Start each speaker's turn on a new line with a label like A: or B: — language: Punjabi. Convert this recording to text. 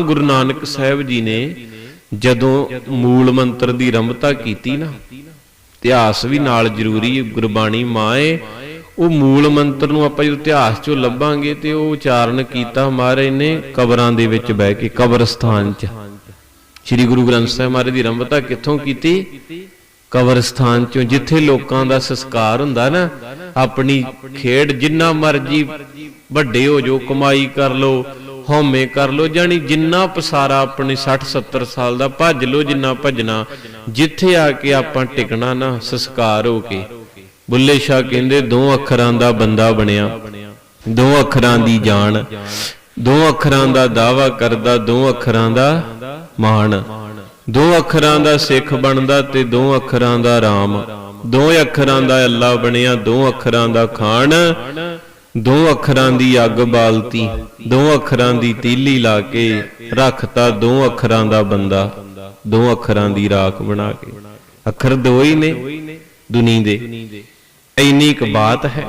A: ਤਾਂ ਗੁਰੂ ਨਾਨਕ ਸਾਹਿਬ ਜੀ ਨੇ ਜਦੋਂ ਮੂਲ ਮੰਤਰ ਦੀ ਰੰਭਤਾ ਕੀਤੀ ਨਾ, ਇਤਿਹਾਸ ਵੀ ਨਾਲ ਜ਼ਰੂਰੀ ਗੁਰਬਾਣੀ ਮਾਏ, ਉਹ ਮੂਲ ਮੰਤਰ ਨੂੰ ਆਪਾਂ ਜਦੋਂ ਇਤਿਹਾਸ ਚੋਂ ਲੱਭਾਂਗੇ ਤੇ ਉਹ ਉਚਾਰਨ ਕੀਤਾ ਮਹਾਰਾਜ ਨੇ ਕਬਰਾਂ ਦੇ ਵਿੱਚ ਬਹਿ ਕੇ, ਕਬਰਸਥਾਨ 'ਚ। ਸ੍ਰੀ ਗੁਰੂ ਗ੍ਰੰਥ ਸਾਹਿਬ ਮਹਾਰਾਜ ਦੀ ਰੰਭਤਾ ਕਿੱਥੋਂ ਕੀਤੀ? ਕਬਰਸਥਾਨ ਚੋਂ, ਜਿੱਥੇ ਲੋਕਾਂ ਦਾ ਸੰਸਕਾਰ ਹੁੰਦਾ ਨਾ, ਆਪਣੀ ਖੇਡ ਜਿੰਨਾ ਮਰਜ਼ੀ ਵੱਡੇ ਹੋ ਜੋ ਕਮਾਈ ਕਰ ਲੋ ਹਉਮੈ ਕਰ ਲੋ ਜਾਨੀ ਜਿੰਨਾ ਪਸਾਰਾ ਆਪਣੇ 60 70 ਸਾਲ ਦਾ ਭੱਜ ਲੋ ਜਿੰਨਾ ਭੱਜਣਾ, ਜਿੱਥੇ ਆ ਕੇ ਆਪਾਂ ਟਿਕਣਾ ਨਾ, ਸੰਸਕਾਰ ਹੋ ਕੇ। ਬੁੱਲੇ ਸ਼ਾਹ ਕਹਿੰਦੇ, ਦੋ ਅੱਖਰਾਂ ਦਾ ਬੰਦਾ ਬਣਿਆ, ਦੋ ਅੱਖਰਾਂ ਦੀ ਜਾਣ ਦੋ ਅੱਖਰਾਂ ਦਾ ਦਾਵਾ ਕਰਦਾ, ਦੋ ਅੱਖਰਾਂ ਦਾ ਮਾਣ। ਦੋ ਅੱਖਰਾਂ ਦਾ ਸਿੱਖ ਬਣਦਾ ਤੇ ਦੋ ਅੱਖਰਾਂ ਦਾ ਰਾਮ। ਦੋ ਅੱਖਰਾਂ ਦਾ ਅੱਲਾ ਬਣਿਆ, ਦੋ ਅੱਖਰਾਂ ਦਾ ਖਾਨ ਦੋ ਅੱਖਰਾਂ ਦੀ ਅੱਗ ਬਾਲਤੀ, ਦੋ ਅੱਖਰਾਂ ਦੀ ਤੀਲੀ ਲਾ ਕੇ ਰੱਖਤਾ ਦੋ ਅੱਖਰਾਂ ਦਾ ਬੰਦਾ, ਦੋ ਅੱਖਰਾਂ ਦੀ ਰਾਖ ਬਣਾ ਕੇ। ਅੱਖਰ ਦੋ ਹੀ ਨੇ, ਦੁਨੀ ਦੇ। ਇੰਨੀ ਇੱਕ ਬਾਤ ਹੈ।